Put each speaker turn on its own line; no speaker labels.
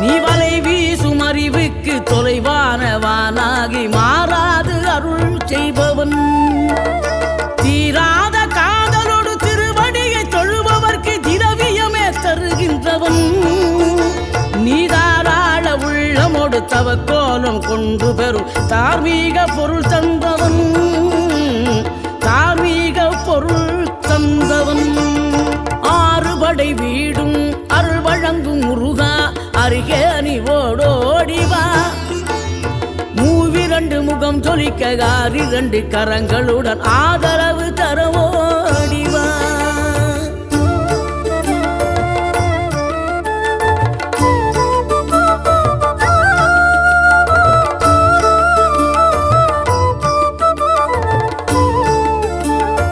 நீ வலை வீசும் அறிவுக்கு தொலைவானவானாகி மாறாது அருள் செய்பவன். தீராத காதலோடு திருவடியை தொழுபவர்க்கு திரவியமே தருகின்றவன். நீதாராள உள்ளமோடு தவக்கோலம் கொண்டு பெறும் தார்மீக பொருள் தந்தவன். அருகே நீ ஓடோடிவா மூவிரண்டு முகம் ஜொலிக்க இரண்டு கரங்களுடன் ஆதரவு தரவோ